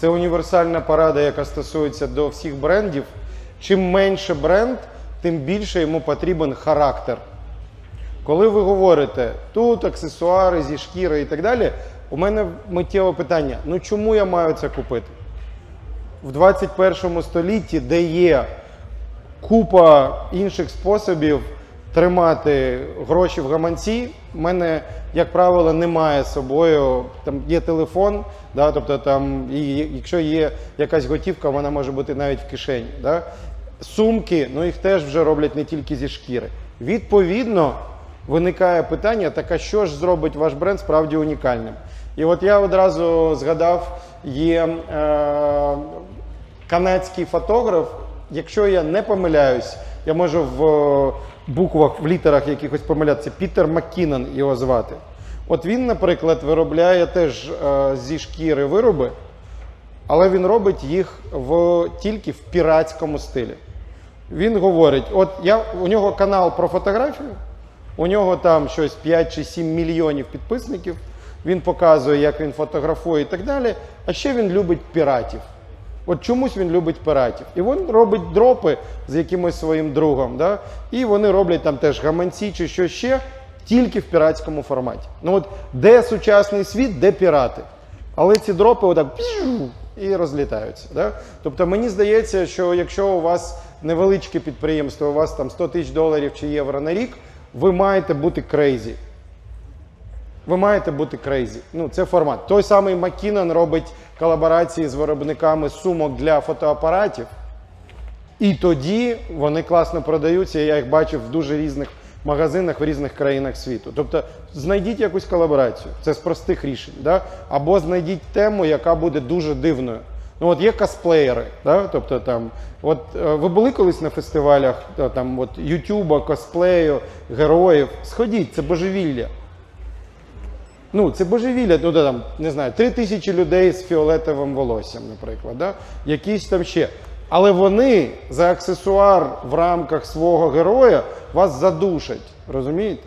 Це універсальна порада, яка стосується до всіх брендів. Чим менше бренд, тим більше йому потрібен характер. Коли ви говорите тут аксесуари зі шкіри і так далі, у мене миттєве питання: ну чому я маю це купити? В 21 столітті, де є купа інших способів тримати гроші в гаманці, в мене, як правило, немає з собою. Там є телефон, да, тобто там, і якщо є якась готівка, вона може бути навіть в кишені. Да. Сумки, ну їх теж вже роблять не тільки зі шкіри. Відповідно, виникає питання: так а що ж зробить ваш бренд справді унікальним? І от я одразу згадав, є е, канадський фотограф, якщо я не помиляюсь, я можу в буквах, в літерах якихось помилятися, Пітер Маккінон його звати. От він, наприклад, виробляє теж е, зі шкіри вироби, але він робить їх в, тільки в піратському стилі. Він говорить: от я, у нього канал про фотографію, у нього там щось 5 чи 7 мільйонів підписників. Він показує, як він фотографує і так далі. А ще він любить піратів. От чомусь він любить піратів. І він робить дропи з якимось своїм другом. Да? І вони роблять там теж гаманці чи що ще, тільки в піратському форматі. Ну от де сучасний світ, де пірати. Але ці дропи отак і розлітаються. Да? Тобто мені здається, що якщо у вас невеличке підприємство, у вас там 100 тисяч доларів чи євро на рік, ви маєте бути крейзі. Ви маєте бути крейзі. Ну, це формат. Той самий Маккінон робить колаборації з виробниками сумок для фотоапаратів. І тоді вони класно продаються. Я їх бачив в дуже різних магазинах в різних країнах світу. Тобто знайдіть якусь колаборацію. Це з простих рішень. Да? Або знайдіть тему, яка буде дуже дивною. Ну от є косплеєри, да? тобто там, от е, ви були колись на фестивалях е, там, от, Ютуба, косплею, героїв. Сходіть, це божевілля. Ну, це божевілля, ну там, не знаю, три тисячі людей з фіолетовим волоссям, наприклад, да? якісь там ще. Але вони за аксесуар в рамках свого героя вас задушать, розумієте?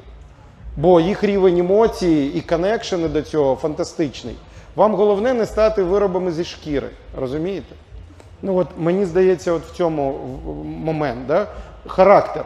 Бо їх рівень емоцій і коннекшени до цього фантастичний. Вам головне не стати виробами зі шкіри, розумієте? Ну от мені здається, от в цьому момент, да? характер.